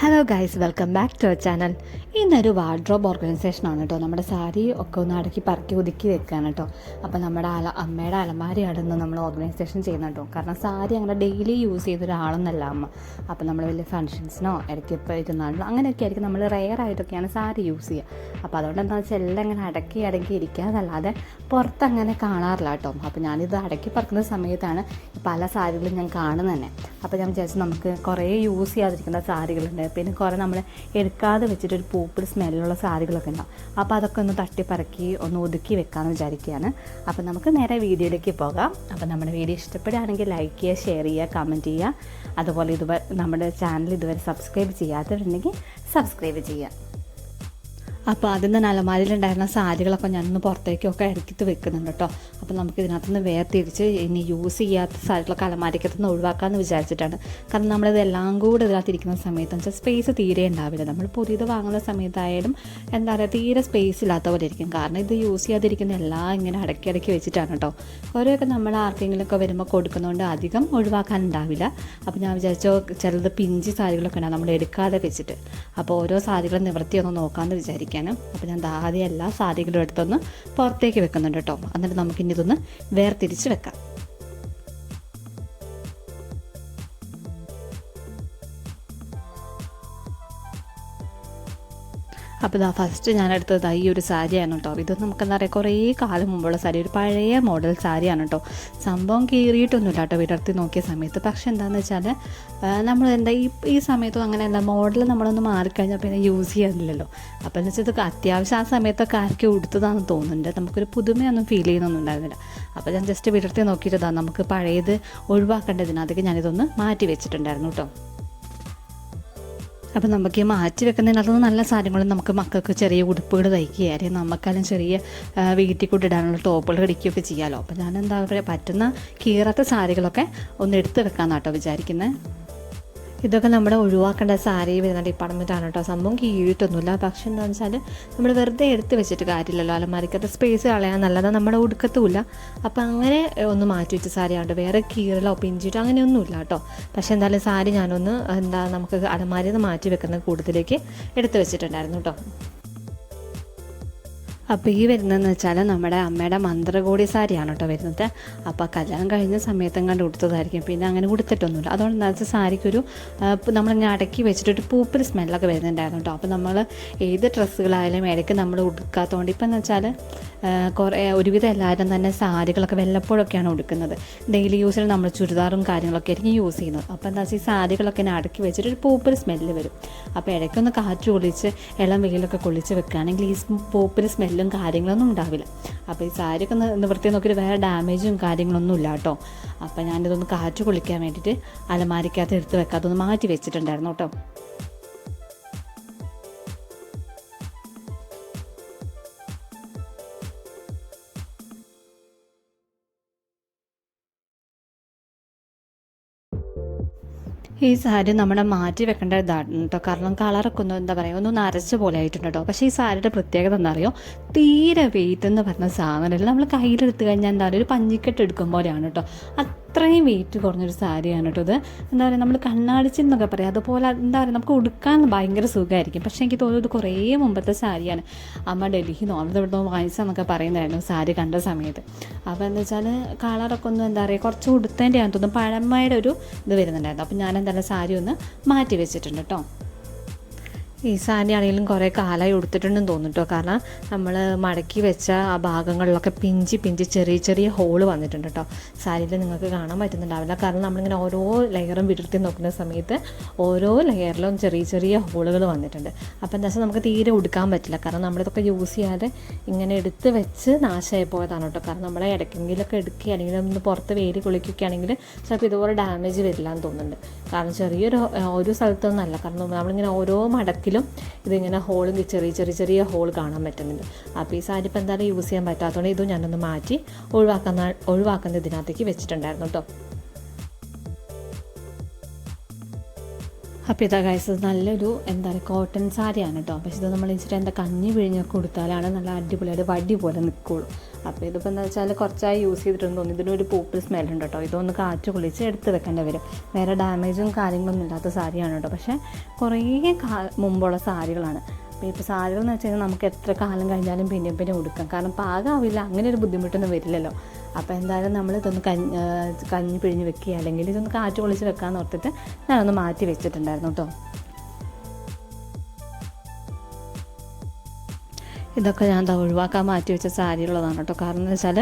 Hello guys welcome back to our channel ഇന്നൊരു wardrobe organisation ആണ് കേട്ടോ നമ്മുടെ സാരി ഒക്കെ ഒന്ന് അടക്കി പറക്കി ഒതുക്കി വെക്കുകയാണ് കേട്ടോ അപ്പോൾ നമ്മുടെ അല അമ്മയുടെ അലമാരി ഇന്ന് നമ്മൾ ഓർഗനൈസേഷൻ ചെയ്യുന്ന കേട്ടോ കാരണം സാരി അങ്ങനെ ഡെയിലി യൂസ് ചെയ്ത ഒരാളൊന്നല്ല അമ്മ. അപ്പോൾ നമ്മൾ വലിയ ഫങ്ഷൻസിനോ ഇടയ്ക്ക് ഇപ്പോൾ ഇരുന്നാണല്ലോ അങ്ങനെയൊക്കെ ആയിരിക്കും നമ്മൾ റെയർ ആയിട്ടൊക്കെയാണ് സാരി യൂസ് ചെയ്യുക. അപ്പോൾ അതുകൊണ്ട് എന്താ വെച്ചാൽ എല്ലാം ഇങ്ങനെ അടക്കി അടക്കി ഇരിക്കാതല്ലാതെ പുറത്തങ്ങനെ കാണാറില്ല കേട്ടോ അപ്പോൾ ഞാനിത് അടക്കി പറക്കുന്ന സമയത്താണ് പല സാരികളും ഞാൻ കാണുന്നത് തന്നെ. അപ്പോൾ ഞാൻ വിചാരിച്ചു നമുക്ക് കുറേ യൂസ് ചെയ്യാതിരിക്കുന്ന സാരികളുണ്ട്. പിന്നെ കുറേ നമ്മൾ എടുക്കാതെ വെച്ചിട്ടൊരു പൂപ്പിൽ സ്മെല്ലുള്ള സാരികളൊക്കെ ഉണ്ടാവും. അപ്പോൾ അതൊക്കെ ഒന്ന് തട്ടിപ്പറക്കി ഒന്ന് ഒതുക്കി വെക്കാമെന്ന് വിചാരിക്കുകയാണ്. അപ്പോൾ നമുക്ക് നേരെ വീഡിയോയിലേക്ക് പോകാം. അപ്പോൾ നമ്മുടെ വീഡിയോ ഇഷ്ടപ്പെടുകയാണെങ്കിൽ ലൈക്ക് ചെയ്യുക ഷെയർ ചെയ്യുക കമന്റ് ചെയ്യുക. അതുപോലെ ഇതുവരെ നമ്മുടെ ചാനൽ ഇതുവരെ സബ്സ്ക്രൈബ് ചെയ്യാത്തവരുണ്ടെങ്കിൽ സബ്സ്ക്രൈബ് ചെയ്യുക. അപ്പോൾ അതിൽ നിന്ന് അലമാരിയിലുണ്ടായിരുന്ന സാരികളൊക്കെ ഞാനൊന്ന് പുറത്തേക്കൊക്കെ ഇറക്കിത്ത് വെക്കുന്നുണ്ട് കേട്ടോ അപ്പോൾ നമുക്ക് ഇതിനകത്തുനിന്ന് വേർതിരിച്ച് ഇനി യൂസ് ചെയ്യാത്ത സാരികളൊക്കെ അലമാരിക്കത്തുനിന്ന് ഒഴിവാക്കാമെന്ന് വിചാരിച്ചിട്ടാണ്. കാരണം നമ്മളിത് എല്ലാം കൂടെ ഇതിനകത്തിരിക്കുന്ന സമയത്ത് വെച്ചാൽ സ്പേസ് തീരെ ഉണ്ടാവില്ല. നമ്മൾ പുതിയത് വാങ്ങുന്ന സമയത്തായാലും എന്താ പറയുക തീരെ സ്പേസ് ഇല്ലാത്ത പോലെ ഇരിക്കും. കാരണം ഇത് യൂസ് ചെയ്യാതിരിക്കുന്ന എല്ലാം ഇങ്ങനെ അടക്കി അടക്കി വെച്ചിട്ടാണ് കേട്ടോ ഓരോയൊക്കെ നമ്മൾ ആർക്കെങ്കിലുമൊക്കെ വരുമ്പോൾ കൊടുക്കുന്നതുകൊണ്ട് അധികം ഒഴിവാക്കാനുണ്ടാവില്ല അപ്പോൾ ഞാൻ വിചാരിച്ചോ ചിലത് പിഞ്ചി സാരികളൊക്കെ ഉണ്ടാവും. നമ്മൾ എടുക്കാതെ വെച്ചിട്ട്. അപ്പോൾ ഓരോ സാരികളും നിവൃത്തി ഒന്ന് നോക്കാമെന്ന് വിചാരിക്കാനും അപ്പോൾ ഞാൻ ആദ്യം എല്ലാ സാരികളും എടുത്തൊന്ന് പുറത്തേക്ക് വെക്കുന്നുണ്ട് കേട്ടോ. എന്നിട്ട് നമുക്കിനി ഇതൊന്ന് വേർതിരിച്ച് വെക്കാം. അപ്പോൾ ഇതാ ഫസ്റ്റ് ഞാൻ എടുത്തത് ഈ ഒരു സാരിയാണ് കേട്ടോ ഇത് നമുക്ക് എന്താ പറയുക കുറേ കാലം മുമ്പുള്ള സാരി ഒരു പഴയ മോഡൽ സാരിയാണ് കേട്ടോ സംഭവം കീറിയിട്ടൊന്നുമില്ല കേട്ടോ വിടർത്തി നോക്കിയ സമയത്ത്. പക്ഷേ എന്താണെന്ന് വെച്ചാൽ നമ്മൾ എന്താ ഈ ഈ സമയത്തും അങ്ങനെ എന്താ മോഡൽ നമ്മളൊന്ന് മാറിക്കഴിഞ്ഞാൽ പിന്നെ യൂസ് ചെയ്യാറില്ലല്ലോ അപ്പോൾ എന്ന് വെച്ചാൽ ഇത് അത്യാവശ്യം ആ സമയത്തൊക്കെ ആർക്കും ഉടുത്തതാണെന്ന് തോന്നുന്നുണ്ട്. നമുക്കൊരു പുതുമയൊന്നും ഫീൽ ചെയ്യുന്നൊന്നും ഉണ്ടായിരുന്നില്ല. അപ്പോൾ ഞാൻ ജസ്റ്റ് വിടർത്തി നോക്കിയിട്ടതാണ് നമുക്ക് പഴയത് ഒഴിവാക്കേണ്ടതിനകത്തേക്ക് ഞാനിതൊന്ന് മാറ്റി വെച്ചിട്ടുണ്ടായിരുന്നു കേട്ടോ അപ്പം നമുക്ക് ഈ മാറ്റി വെക്കുന്നതിനകത്തുനിന്ന് നല്ല സാധനങ്ങളും നമുക്ക് മക്കൾക്ക് ചെറിയ ഉടുപ്പുകൾ തയ്ക്കുക നമുക്കാലും ചെറിയ വീട്ടിൽ കൊണ്ടിടാനുള്ള ടോപ്പുകൾ ഇടിക്കുകയൊക്കെ ചെയ്യാമല്ലോ അപ്പം ഞാൻ എന്താ പറയുക പറ്റുന്ന കീറാത്ത സാരികളൊക്കെ ഒന്ന് എടുത്ത് വെക്കാമെന്നാട്ടോ വിചാരിക്കുന്നത് ഇതൊക്കെ നമ്മുടെ ഒഴിവാക്കേണ്ട സാരി വരുന്ന ഡിപ്പാർട്ട്മെന്റാണ് കേട്ടോ സംഭവം കീഴിട്ടൊന്നുമില്ല. പക്ഷെ എന്താണെന്ന് വെച്ചാൽ നമ്മൾ വെറുതെ എടുത്ത് വെച്ചിട്ട് കാര്യമില്ലല്ലോ. അലമാരിക്കത്തെ സ്പേസ് കളയാൻ നല്ലതാണ് നമ്മുടെ ഉടുക്കത്തുമില്ല അപ്പോൾ അങ്ങനെ ഒന്ന് മാറ്റി വെച്ച സാരിയാണ്ട് വേറെ കീറലോ പിഞ്ചിട്ടോ അങ്ങനെയൊന്നുമില്ല കേട്ടോ പക്ഷെ എന്തായാലും സാരി ഞാനൊന്ന് എന്താ നമുക്ക് അലമാരിയിൽ നിന്ന് മാറ്റി വെക്കുന്ന കൂട്ടത്തിലേക്ക് എടുത്ത് വെച്ചിട്ടുണ്ടായിരുന്നു കേട്ടോ അപ്പോൾ ഈ വരുന്നതെന്ന് വെച്ചാൽ നമ്മുടെ അമ്മയുടെ മന്ത്രകോടി സാരിയാണ് കേട്ടോ വരുന്നത്. അപ്പോൾ കല്യാണം കഴിഞ്ഞ സമയത്തും കണ്ട് ഉടുത്തതായിരിക്കും. പിന്നെ അങ്ങനെ ഉടുത്തിട്ടൊന്നുമില്ല. അതുകൊണ്ട് എന്താ വെച്ചാൽ സാരിക്കൊരു നമ്മളിങ്ങനെ അടക്കി വെച്ചിട്ടൊരു പൂപ്പിൽ സ്മെല്ലൊക്കെ വരുന്നുണ്ടായിരുന്നു കേട്ടോ. അപ്പോൾ നമ്മൾ ഏത് ഡ്രസ്സുകളായാലും ഇടയ്ക്ക് നമ്മൾ ഉടുക്കാത്തതുകൊണ്ട് ഇപ്പം എന്ന് വെച്ചാൽ കുറേ ഒരുവിധം എല്ലാവരും തന്നെ സാരികളൊക്കെ വല്ലപ്പോഴൊക്കെയാണ് ഉടുക്കുന്നത്. ഡെയിലി യൂസിൽ നമ്മൾ ചുരിദാറും കാര്യങ്ങളൊക്കെ ആയിരിക്കും യൂസ് ചെയ്യുന്നത്. അപ്പോൾ എന്താ വെച്ചാൽ ഈ സാരികളൊക്കെ ഇങ്ങനെ അടക്കി വെച്ചിട്ട് ഒരു പൂപ്പിൽ സ്മെല്ല് വരും. അപ്പോൾ ഇടയ്ക്കൊന്ന് കാറ്റ് കൊള്ളിച്ച് ഇളം വെയിലൊക്കെ കൊള്ളിച്ച് വെക്കുകയാണെങ്കിൽ ഈ പൂപ്പിൽ സ്മെല്ലും കാര്യങ്ങളൊന്നും ഉണ്ടാവില്ല. അപ്പോൾ ഈ സാരിയൊക്കെ ഒന്ന് നിവൃത്തി നോക്കിയിട്ട് വേറെ ഡാമേജും കാര്യങ്ങളൊന്നും ഇല്ല കേട്ടോ. അപ്പോൾ ഞാനിതൊന്ന് കാറ്റ് കൊള്ളിക്കാൻ വേണ്ടിയിട്ട് അലമാരിക്കകത്ത് എടുത്ത് വെക്കാത്തൊന്ന് മാറ്റി വെച്ചിട്ടുണ്ടായിരുന്നു കേട്ടോ. ഈ സാരി നമ്മുടെ മാറ്റി വെക്കേണ്ട ഇതാണ് കേട്ടോ. കാരണം കളറൊക്കെ ഒന്ന് എന്താ പറയുക ഒന്ന് നരച്ച പോലെ ആയിട്ടുണ്ട് കേട്ടോ. പക്ഷേ ഈ സാരിയുടെ പ്രത്യേകത എന്താ അറിയോ തീരെ വെയിറ്റ് എന്ന് പറഞ്ഞ സാധനമല്ല നമ്മൾ കയ്യിലെടുത്ത് കഴിഞ്ഞാൽ എന്താ പറയുക ഒരു പഞ്ഞിക്കെട്ട് എടുക്കും പോലെയാണ് കേട്ടോ. അത്രയും വെയിറ്റ് കുറഞ്ഞൊരു സാരിയാണ് കേട്ടോ ഇത്. എന്താ പറയുക നമ്മൾ കണ്ണാടിച്ചിൽ എന്നൊക്കെ പറയാം. അതുപോലെ എന്താ പറയുക നമുക്ക് ഉടുക്കാൻ ഭയങ്കര സുഖമായിരിക്കും. പക്ഷേ എനിക്ക് തോന്നുന്നു ഇത് കുറേ മുമ്പത്തെ സാരിയാണ്. അമ്മ ഡൽഹി അവിടെ ഇവിടെ വാങ്ങിച്ചെന്നൊക്കെ പറയുന്നതായിരുന്നു സാരി കണ്ട സമയത്ത്. അപ്പോൾ എന്താ വെച്ചാൽ കളറൊക്കെ ഒന്ന് എന്താ പറയുക കുറച്ച് ഉടുത്തതിന്റെ തോന്നുന്നു. പഴമയുടെ ഒരു ഇത് വരുന്നുണ്ടായിരുന്നു. അപ്പോൾ ഞാൻ എന്തായാലും സാരി ഒന്ന് മാറ്റി വെച്ചിട്ടുണ്ട് കേട്ടോ ഈ സാരി ആണെങ്കിലും കുറേ കാലമായി ഉടുത്തിട്ടുണ്ടെന്ന് തോന്നുന്നു കാരണം നമ്മൾ മടക്കി വെച്ച ആ ഭാഗങ്ങളിലൊക്കെ പിഞ്ചി പിഞ്ചി ചെറിയ ചെറിയ ഹോൾ വന്നിട്ടുണ്ട് കേട്ടോ സാരിയിൽ നിങ്ങൾക്ക് കാണാൻ പറ്റുന്നുണ്ടാവില്ല. കാരണം നമ്മളിങ്ങനെ ഓരോ ലെയറും വിടർത്തി നോക്കുന്ന സമയത്ത് ഓരോ ലെയറിലും ചെറിയ ചെറിയ ഹോളുകൾ വന്നിട്ടുണ്ട്. അപ്പോൾ എന്താ വെച്ചാൽ നമുക്ക് തീരെ ഉടുക്കാൻ പറ്റില്ല. കാരണം നമ്മളിതൊക്കെ യൂസ് ചെയ്യാതെ ഇങ്ങനെ എടുത്ത് വെച്ച് നാശമായി പോയതാണ് കേട്ടോ കാരണം നമ്മളെ ഇടയ്ക്കെങ്കിലൊക്കെ എടുക്കുക അല്ലെങ്കിൽ ഒന്ന് പുറത്ത് വേരി കുളിക്കുകയാണെങ്കിൽ ചിലപ്പോൾ ഇതുപോലെ ഡാമേജ് വരില്ല എന്ന് തോന്നുന്നുണ്ട്. കാരണം ചെറിയൊരു ഒരു സ്ഥലത്തൊന്നും അല്ല. കാരണം നമ്മളിങ്ങനെ ഓരോ മടക്കിലും ഇതിങ്ങനെ ഹോളും ചെറിയ ചെറിയ ചെറിയ ഹോൾ കാണാൻ പറ്റുന്നുണ്ട്. അപ്പോൾ ഈ സാരി ഇപ്പോൾ എന്തായാലും യൂസ് ചെയ്യാൻ പറ്റാത്തതുകൊണ്ട് ഇതും ഞാനൊന്ന് മാറ്റി ഒഴിവാക്കുന്ന ഒഴിവാക്കുന്ന ഇതിനകത്തേക്ക് വെച്ചിട്ടുണ്ടായിരുന്നു കേട്ടോ. അപ്പോൾ ഇതാ ഗൈസ് നല്ലൊരു എന്താ പറയുക കോട്ടൺ സാരിയാണ് കേട്ടോ. പക്ഷേ ഇത് നമ്മൾ ഇച്ചിരി എന്താ കഞ്ഞി പിഴിഞ്ഞൊക്കെ കൊടുത്താലാണ് നല്ല അടിപൊളിയായിട്ട് വടി പോലെ നിൽക്കുള്ളൂ അപ്പോൾ ഇതിപ്പോൾ എന്താ വെച്ചാൽ കുറച്ചായി യൂസ് ചെയ്തിട്ടുണ്ട് തോന്നുന്നു. ഇതിനൊരു പൂപ്പിൾ സ്മെല്ലുണ്ട് കേട്ടോ. ഇതൊന്ന് കാറ്റ് കുളിച്ച് എടുത്ത് വെക്കേണ്ടി വരും. വേറെ ഡാമേജും കാര്യങ്ങളൊന്നും ഇല്ലാത്ത സാരിയാണ് കേട്ടോ. പക്ഷേ കുറേ മുമ്പുള്ള സാരികളാണ്. അപ്പോൾ ഇപ്പോൾ സാരികൾ എന്ന് വെച്ച് കഴിഞ്ഞാൽ നമുക്ക് എത്ര കാലം കഴിഞ്ഞാലും പിന്നെയും പിന്നെ ഉടുക്കാം. കാരണം പാകമാവില്ല അങ്ങനെ ഒരു ബുദ്ധിമുട്ടൊന്നും വരില്ലല്ലോ. അപ്പോൾ എന്തായാലും നമ്മൾ ഇതൊന്ന് കഞ്ഞി കഞ്ഞി പിഴിഞ്ഞ് വെക്കുക അല്ലെങ്കിൽ ഇതൊന്ന് കാറ്റ് കുളിച്ച് വെക്കാമെന്ന് ഓർത്തിട്ട് ഞാനൊന്ന് മാറ്റി വെച്ചിട്ടുണ്ടായിരുന്നു കേട്ടോ. ഇതൊക്കെ ഞാൻ എന്താ ഒഴിവാക്കാൻ മാറ്റി വെച്ച സാരിയുള്ളതാണ് കേട്ടോ. കാരണം എന്ന് വെച്ചാൽ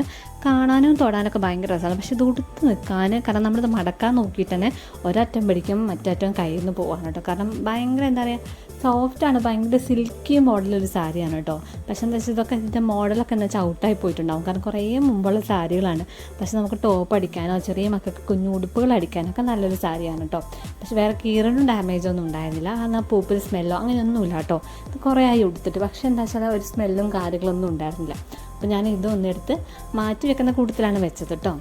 കാണാനും തൊടാനൊക്കെ ഭയങ്കര രസമാണ്. പക്ഷെ ഇത് ഉടുത്ത് നിൽക്കാൻ കാരണം നമ്മളിത് മടക്കാൻ നോക്കിയിട്ട് തന്നെ ഒരറ്റം പിടിക്കും മറ്ററ്റം കയ്യിൽ നിന്ന് പോവാണ് കേട്ടോ. കാരണം ഭയങ്കര എന്താ പറയുക സോഫ്റ്റാണ് ഭയങ്കര സിൽക്കി മോഡലൊരു സാരിയാണ് കേട്ടോ. പക്ഷെ എന്താ വെച്ചാൽ ഇതൊക്കെ ഇതിന്റെ മോഡലൊക്കെ എന്താ വെച്ചാൽ ഔട്ടായി പോയിട്ടുണ്ടാവും. കാരണം കുറേ മുമ്പുള്ള സാരികളാണ്. പക്ഷെ നമുക്ക് ടോപ്പ് അടിക്കാനോ ചെറിയ മക്കൾക്ക് കുഞ്ഞു ഉടുപ്പുകൾ അടിക്കാനൊക്കെ നല്ലൊരു സാരിയാണ് കേട്ടോ. പക്ഷെ വേറെ കീറലും ഡാമേജോ ഒന്നും ഉണ്ടായിരുന്നില്ല. എന്നാൽ പൂപ്പിൽ സ്മെല്ലോ അങ്ങനെയൊന്നുമില്ല കേട്ടോ. ഇത് കുറേ ആയി ഉടുത്തിട്ട്. പക്ഷെ എന്താ വെച്ചാൽ ഒരു സ്മെല്ലും കാര്യങ്ങളൊന്നും ഉണ്ടായിരുന്നില്ല. അപ്പോൾ ഞാൻ ഇതൊന്നെടുത്ത് മാറ്റി വെക്കുന്ന കൂട്ടത്തിലാണ് വെച്ചത് കേട്ടോ.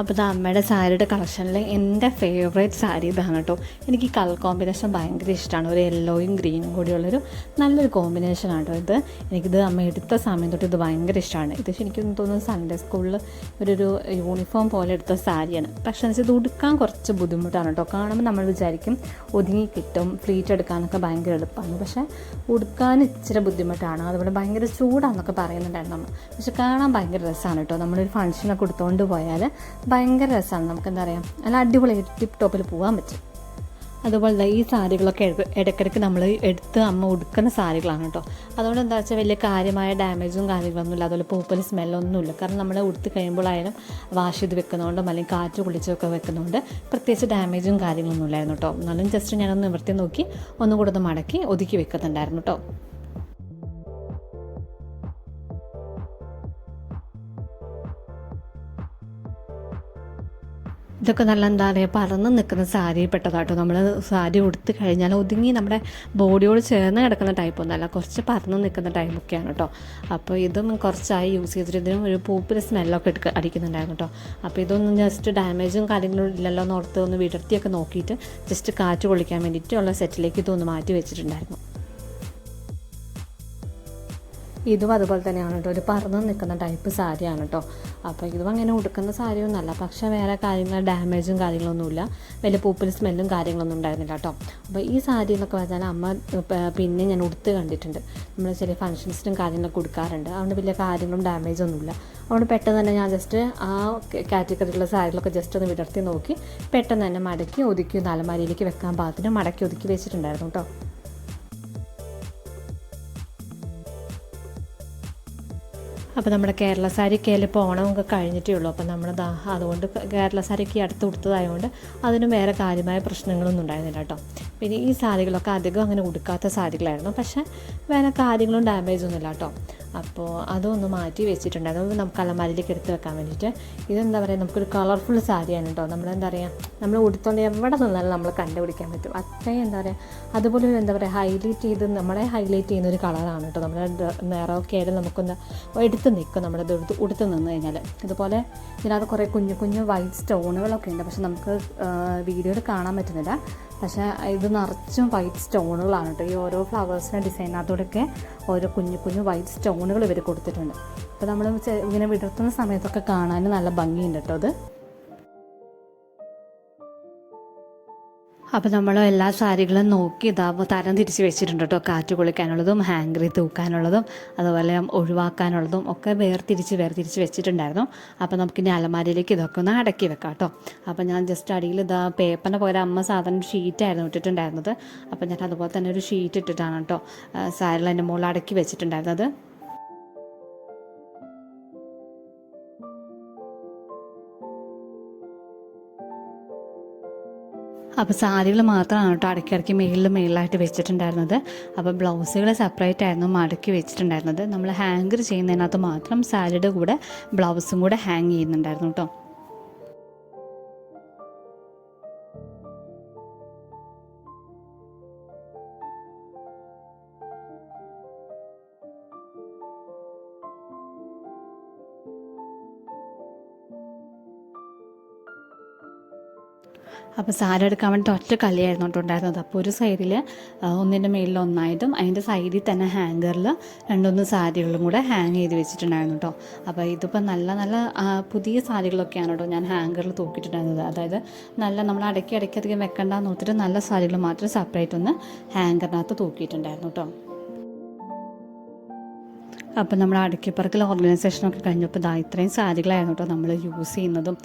അപ്പോൾ ഇത് അമ്മയുടെ സാരിയുടെ കളക്ഷനിൽ എന്റെ ഫേവറേറ്റ് സാരി ഇതാണ് കേട്ടോ എനിക്ക് കളർ കോമ്പിനേഷൻ ഭയങ്കര ഇഷ്ടമാണ് ഒരു യെല്ലോയും ഗ്രീനും കൂടിയുള്ളൊരു നല്ലൊരു കോമ്പിനേഷനാണ് കേട്ടോ ഇത്. എനിക്കിത് അമ്മ എടുത്ത സമയം തൊട്ട് ഇത് ഭയങ്കര ഇഷ്ടമാണ് ഇത് എനിക്ക് തോന്നുന്നു സൺഡേ സ്കൂളിൽ ഒരു യൂണിഫോം പോലെ എടുത്ത സാരിയാണ്. പക്ഷേ എന്ന് വെച്ചാൽ ഇത് ഉടുക്കാൻ കുറച്ച് ബുദ്ധിമുട്ടാണ് കേട്ടോ കാണുമ്പോൾ നമ്മൾ വിചാരിക്കും ഒതുങ്ങി കിട്ടും ഫ്ലീറ്റ് എടുക്കാനൊക്കെ ഭയങ്കര എളുപ്പമാണ് പക്ഷേ ഉടുക്കാൻ ഇച്ചിരി ബുദ്ധിമുട്ടാണ്. അതുപോലെ ഭയങ്കര ചൂടാണെന്നൊക്കെ പറയുന്നുണ്ടായിരുന്നു അമ്മ പക്ഷെ കാണാൻ ഭയങ്കര രസമാണ് കേട്ടോ നമ്മളൊരു ഫംഗ്ഷനൊക്കെ കൊടുത്തുകൊണ്ട് പോയാൽ ഭയങ്കര രസമാണ്. നമുക്ക് എന്താ പറയുക നല്ല അടിപൊളി ടിപ്പ് ടോപ്പിൽ പോകാൻ പറ്റും. അതുപോലെ ഈ സാരികളൊക്കെ ഇട- ഇടയ്ക്കിടയ്ക്ക് നമ്മൾ എടുത്ത് അമ്മ ഉടുക്കുന്ന സാരികളാണ് കേട്ടോ. അതുകൊണ്ട് എന്താ വെച്ചാൽ വലിയ കാര്യമായ ഡാമേജും കാര്യങ്ങളൊന്നുമില്ല അതുപോലെ പൂപ്പൽ സ്മെല്ലൊന്നുമില്ല. കാരണം നമ്മൾ ഉടുത്ത് കഴിയുമ്പോഴായാലും വാഷ് ചെയ്ത് വെക്കുന്നതുകൊണ്ടും അല്ലെങ്കിൽ കാറ്റ് കുളിച്ചൊക്കെ വെക്കുന്നതുകൊണ്ട് പ്രത്യേകിച്ച് ഡാമേജും കാര്യങ്ങളൊന്നും ഇല്ലായിരുന്നു കേട്ടോ. എന്നാലും ജസ്റ്റ് ഞാനൊന്ന് നിവർത്തി നോക്കി ഒന്നും കൂടെ ഒന്ന് മടക്കി ഒതുക്കി വെക്കുന്നുണ്ടായിരുന്നു കേട്ടോ. ഇതൊക്കെ നല്ല എന്താ പറയുക പറന്ന് നിൽക്കുന്ന സാരി പെട്ടതാട്ടോ നമ്മൾ സാരി ഉടുത്ത് കഴിഞ്ഞാൽ ഒതുങ്ങി നമ്മുടെ ബോഡിയോട് ചേർന്ന് കിടക്കുന്ന ടൈപ്പ് ഒന്നല്ല കുറച്ച് പറന്ന് നിൽക്കുന്ന ടൈപ്പൊക്കെയാണ് കേട്ടോ അപ്പോൾ ഇതും കുറച്ചായി യൂസ് ചെയ്തിട്ട് ഇതിനും ഒരു പൂപ്പിൽ സ്മെല്ലൊക്കെ എടുക്ക അടിക്കുന്നുണ്ടായിരുന്നു കേട്ടോ അപ്പോൾ ഇതൊന്നും ജസ്റ്റ് ഡാമേജും കാര്യങ്ങളും ഇല്ലല്ലോ എന്ന് ഓർത്ത് ഒന്ന് വിടർത്തിയൊക്കെ നോക്കിയിട്ട് ജസ്റ്റ് കാറ്റ് കൊള്ളിക്കാൻ വേണ്ടിയിട്ടുള്ള സെറ്റിലേക്ക് ഇതൊന്ന് മാറ്റി വെച്ചിട്ടുണ്ടായിരുന്നു. ഇതും അതുപോലെ തന്നെയാണ് കേട്ടോ. ഒരു പറന്ന് നിൽക്കുന്ന ടൈപ്പ് സാരിയാണ് കേട്ടോ. അപ്പോൾ ഇതും അങ്ങനെ ഉടുക്കുന്ന സാരിയൊന്നുമല്ല. പക്ഷേ വേറെ കാര്യങ്ങൾ ഡാമേജും കാര്യങ്ങളൊന്നുമില്ല. വലിയ പൂപ്പിൽ സ്മെല്ലും കാര്യങ്ങളൊന്നും ഉണ്ടായിരുന്നില്ല കേട്ടോ. അപ്പോൾ ഈ സാരി എന്നൊക്കെ പറഞ്ഞാൽ അമ്മ പിന്നെ ഞാൻ ഉടുത്ത് കണ്ടിട്ടുണ്ട്. നമ്മൾ ചെറിയ ഫങ്ഷൻസിനും കാര്യങ്ങളൊക്കെ കൊടുക്കാറുണ്ട് അതുകൊണ്ട് വലിയ കാര്യങ്ങളും ഡാമേജ് ഒന്നുമില്ല. അതുകൊണ്ട് പെട്ടെന്ന് തന്നെ ഞാൻ ജസ്റ്റ് ആ കാറ്റഗറിയിലുള്ള സാരികളൊക്കെ ജസ്റ്റ് ഒന്ന് വിടർത്തി നോക്കി. പെട്ടെന്ന് തന്നെ മടക്കി ഒതുക്കി നാലുമാരിയിലേക്ക് വെക്കാൻ പാകത്തിന് മടക്കി ഒതുക്കി വെച്ചിട്ടുണ്ടായിരുന്നു കേട്ടോ. അപ്പോൾ നമ്മുടെ കേരള സാരിക്കയിൽ ഇപ്പോൾ ഓണമൊക്കെ കഴിഞ്ഞിട്ടേ ഉള്ളൂ. അപ്പോൾ നമ്മൾ അതുകൊണ്ട് കേരള സാരിക്ക് അടുത്ത് കൊടുത്തതായതുകൊണ്ട് അതിനും വേറെ കാര്യമായ പ്രശ്നങ്ങളൊന്നും ഉണ്ടായിരുന്നില്ല കേട്ടോ. പിന്നെ ഈ സാരികളൊക്കെ അധികം അങ്ങനെ ഉടുക്കാത്ത സാരികളായിരുന്നു. പക്ഷേ വേറെ കാര്യങ്ങളും ഡാമേജ് ഒന്നുമില്ല കേട്ടോ അപ്പോൾ അതൊന്ന് മാറ്റി വെച്ചിട്ടുണ്ടായിരുന്നു. നമുക്ക് അലമാരിയിലേക്ക് എടുത്ത് വെക്കാൻ വേണ്ടിയിട്ട്. ഇതെന്താ പറയുക നമുക്കൊരു കളർഫുൾ സാരിയാണ് കേട്ടോ നമ്മളെന്താ പറയുക നമ്മൾ ഉടുത്തോണ്ട് എവിടെ നിന്നാലും നമ്മൾ കണ്ടുപിടിക്കാൻ പറ്റും. അത്രയും എന്താ പറയുക അതുപോലെ ഒരു എന്താ പറയുക ഹൈലൈറ്റ് ചെയ്ത് നമ്മളെ ഹൈലൈറ്റ് ചെയ്യുന്ന ഒരു കളറാണ് കേട്ടോ നമ്മുടെ നിറമൊക്കെ ആയിട്ട് നമുക്കൊന്ന് എടുത്ത് നിൽക്കും നമ്മുടെ എടുത്ത് ഉടുത്ത് നിന്ന് കഴിഞ്ഞാൽ ഇതുപോലെ ഇതിനകത്ത് കുറേ കുഞ്ഞു കുഞ്ഞു വൈറ്റ് സ്റ്റോണുകളൊക്കെ ഉണ്ട്. പക്ഷെ നമുക്ക് വീഡിയോയിൽ കാണാൻ പറ്റുന്നില്ല. പക്ഷേ ഇത് നിറച്ചും വൈറ്റ് സ്റ്റോണുകളാണ് കേട്ടോ. ഈ ഓരോ ഫ്ലവേഴ്സിന്റെ ഡിസൈനകത്തൂടെയൊക്കെ ഓരോ കുഞ്ഞു കുഞ്ഞു വൈറ്റ് സ്റ്റോണുകൾ ഇവർ കൊടുത്തിട്ടുണ്ട്. അപ്പോൾ നമ്മൾ ഇങ്ങനെ വിടർത്തുന്ന സമയത്തൊക്കെ കാണാൻ നല്ല ഭംഗിയുണ്ട് കേട്ടോ അത്. അപ്പോൾ നമ്മൾ എല്ലാ സാരികളും നോക്കി ഇതാ തരം തിരിച്ച് വെച്ചിട്ടുണ്ട് കേട്ടോ. കാറ്റ് കൊള്ളിക്കാനുള്ളതും ഹാങ്കറി തൂക്കാനുള്ളതും അതുപോലെ ഒഴിവാക്കാനുള്ളതും ഒക്കെ വേർതിരിച്ച് വേർതിരിച്ച് വെച്ചിട്ടുണ്ടായിരുന്നു. അപ്പോൾ നമുക്കിനി അലമാരയിലേക്ക് ഇതൊക്കെ ഒന്ന് അടക്കി വെക്കാം കേട്ടോ. അപ്പോൾ ഞാൻ ജസ്റ്റ് അടിയിൽ ഇതാ പേപ്പറിന് പകരം അമ്മ സാധാരണ ഷീറ്റായിരുന്നു ഇട്ടിട്ടുണ്ടായിരുന്നത്. അപ്പോൾ ഞാൻ അതുപോലെ തന്നെ ഒരു ഷീറ്റ് ഇട്ടിട്ടാണ് കേട്ടോ സാരികൾ എന്റെ മുകളിൽ അടക്കി വെച്ചിട്ടുണ്ടായിരുന്നത്. അപ്പോൾ സാരികൾ മാത്രമാണ് കേട്ടോ ഇടയ്ക്കിടയ്ക്ക് മേളിൽ മേളിലായിട്ട് വെച്ചിട്ടുണ്ടായിരുന്നത്. അപ്പോൾ ബ്ലൗസുകൾ സെപ്പറേറ്റ് ആയിരുന്നു മടക്കി വെച്ചിട്ടുണ്ടായിരുന്നത്. നമ്മൾ ഹാങ്കർ ചെയ്യുന്നതിനകത്ത് മാത്രം സാരിയുടെ കൂടെ ബ്ലൗസും കൂടെ ഹാങ് ചെയ്യുന്നുണ്ടായിരുന്നു കേട്ടോ. അപ്പോൾ സാരി എടുക്കാൻ വേണ്ടിയിട്ട് ഒറ്റ കളിയായിരുന്നു ഉണ്ടായിരുന്നത്. അപ്പോൾ ഒരു സൈഡിൽ ഒന്നിന്റെ മേളിൽ ഒന്നായിട്ടും അതിന്റെ സൈഡിൽ തന്നെ ഹാങ്കറിൽ രണ്ടൊന്ന് സാരികളും കൂടെ ഹാങ് ചെയ്ത് വെച്ചിട്ടുണ്ടായിരുന്നു കേട്ടോ. അപ്പോൾ ഇതിപ്പോൾ നല്ല നല്ല പുതിയ സാരികളൊക്കെയാണ് കേട്ടോ ഞാൻ ഹാങ്കറിൽ തൂക്കിയിട്ടുണ്ടായിരുന്നത്. അതായത് നല്ല നമ്മൾ അടക്കി അടക്കി അധികം വെക്കണ്ടെന്ന് നോക്കിയിട്ട് നല്ല സാരികൾ മാത്രം സെപ്പറേറ്റ് ഒന്ന് ഹാങ്കറിനകത്ത് തൂക്കിയിട്ടുണ്ടായിരുന്നു കേട്ടോ. അപ്പം നമ്മൾ അടുക്കിപ്പറക്കൽ ഓർഗനൈസേഷനൊക്കെ കഴിഞ്ഞപ്പോൾ ഇതാ ഇത്രയും സാരികളായിരുന്നു കേട്ടോ നമ്മൾ യൂസ് ചെയ്യുന്നതും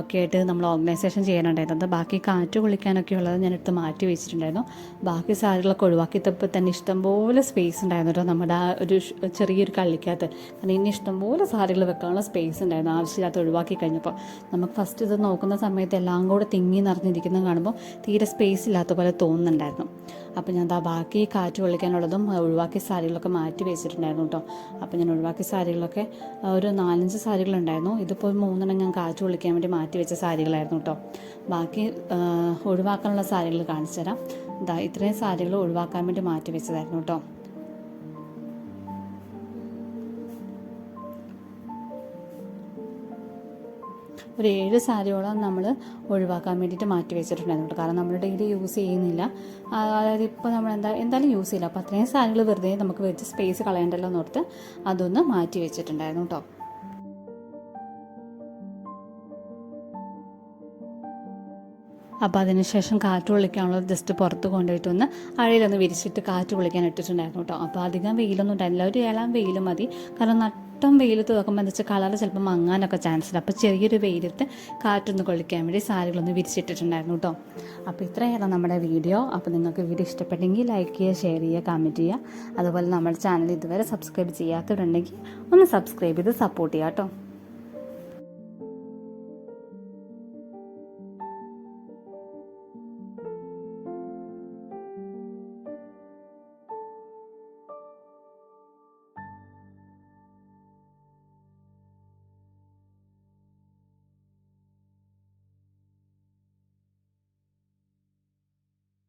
ഒക്കെ ആയിട്ട് നമ്മൾ ഓർഗനൈസേഷൻ ചെയ്യാനുണ്ടായിരുന്നത്. ബാക്കി കാറ്റ് കൊള്ളിക്കാനൊക്കെ ഉള്ളത് ഞാൻ എടുത്ത് മാറ്റി വെച്ചിട്ടുണ്ടായിരുന്നു. ബാക്കി സാരികളൊക്കെ ഒഴിവാക്കിയപ്പോൾ തന്നെ ഇഷ്ടംപോലെ സ്പേസ് ഉണ്ടായിരുന്നു കേട്ടോ നമ്മുടെ ആ ഒരു ചെറിയൊരു കള്ളിക്കകത്ത്. കാരണം ഇനി ഇഷ്ടംപോലെ സാരികൾ വെക്കാനുള്ള സ്പേസ് ഉണ്ടായിരുന്നു ആവശ്യമില്ലാത്ത ഒഴിവാക്കി കഴിഞ്ഞപ്പോൾ. നമുക്ക് ഫസ്റ്റ് ഇത് നോക്കുന്ന സമയത്ത് എല്ലാം കൂടെ തിങ്ങി നിറഞ്ഞിരിക്കുന്നത് കാണുമ്പോൾ തീരെ സ്പേസ് ഇല്ലാത്ത പോലെ തോന്നുന്നുണ്ടായിരുന്നു. അപ്പോൾ ഞാൻ ദാ ബാക്കി കാറ്റ് കൊള്ളിക്കാനുള്ളതും ഒഴിവാക്കിയ സാരികളൊക്കെ മാറ്റി വെച്ചിട്ടുണ്ടായിരുന്നു കേട്ടോ അപ്പോൾ ഞാൻ ഒഴിവാക്കിയ സാരികളൊക്കെ ഒരു നാലഞ്ച് സാരികളുണ്ടായിരുന്നു. ഇതിപ്പോൾ മൂന്നെണ്ണം ഞാൻ കാറ്റ് കൊള്ളിക്കാൻ വേണ്ടി മാറ്റി വെച്ച സാരികളായിരുന്നു കേട്ടോ ബാക്കി ഒഴിവാക്കാനുള്ള സാരികൾ കാണിച്ചു തരാം. ഇതാ ഇത്രയും സാരികൾ ഒഴിവാക്കാൻ വേണ്ടി മാറ്റി വെച്ചതായിരുന്നു കേട്ടോ ഒരു ഏഴ് സാരിയോളം നമ്മൾ ഒഴിവാക്കാൻ വേണ്ടിയിട്ട് മാറ്റി വെച്ചിട്ടുണ്ടായിരുന്നു കാരണം നമ്മൾ ഡെയിലി യൂസ് ചെയ്യുന്നില്ല. അതായത് ഇപ്പോൾ നമ്മൾ എന്താ എന്തായാലും യൂസ് ചെയ്യില്ല. അപ്പോൾ അത്രയും സാരികൾ വെറുതെ നമുക്ക് വെച്ച് സ്പേസ് കളയണ്ടല്ലോ എന്നോർത്ത് അതൊന്ന് മാറ്റി വെച്ചിട്ടുണ്ടായിരുന്നു കേട്ടോ. അപ്പോൾ അതിനുശേഷം കാറ്റ് കൊള്ളിക്കാനുള്ളത് ജസ്റ്റ് പുറത്ത് കൊണ്ടുപോയിട്ട് ഒന്ന് അഴയിലൊന്ന് വിരിച്ചിട്ട് കാറ്റ് കൊള്ളിക്കാൻ ഇട്ടിട്ടുണ്ടായിരുന്നു കേട്ടോ. അപ്പോൾ അധികം വെയിലൊന്നും ഉണ്ടായിരുന്നില്ല. ഒരു ഏഴാം വെയിൽ മതി. കാരണം നട്ടം വെയിലത്ത് നോക്കുമ്പോൾ എന്താ വെച്ചാൽ കളർ ചിലപ്പോൾ മങ്ങാനൊക്കെ ചാൻസ് ഉണ്ട് അപ്പോൾ ചെറിയൊരു വെയിലത്ത് കാറ്റൊന്ന് കൊള്ളിക്കാൻ വേണ്ടി സാരികളൊന്ന് വിരിച്ചിട്ടിട്ടുണ്ടായിരുന്നു കേട്ടോ അപ്പോൾ ഇത്രയായിരുന്നു നമ്മുടെ വീഡിയോ അപ്പോൾ നിങ്ങൾക്ക് വീഡിയോ ഇഷ്ടപ്പെട്ടെങ്കിൽ ലൈക്ക് ചെയ്യുക ഷെയർ ചെയ്യുക കമന്റ് ചെയ്യുക. അതുപോലെ നമ്മുടെ ചാനൽ ഇതുവരെ സബ്സ്ക്രൈബ് ചെയ്യാത്തവരുണ്ടെങ്കിൽ ഒന്ന് സബ്സ്ക്രൈബ് ചെയ്ത് സപ്പോർട്ട് ചെയ്യുക കേട്ടോ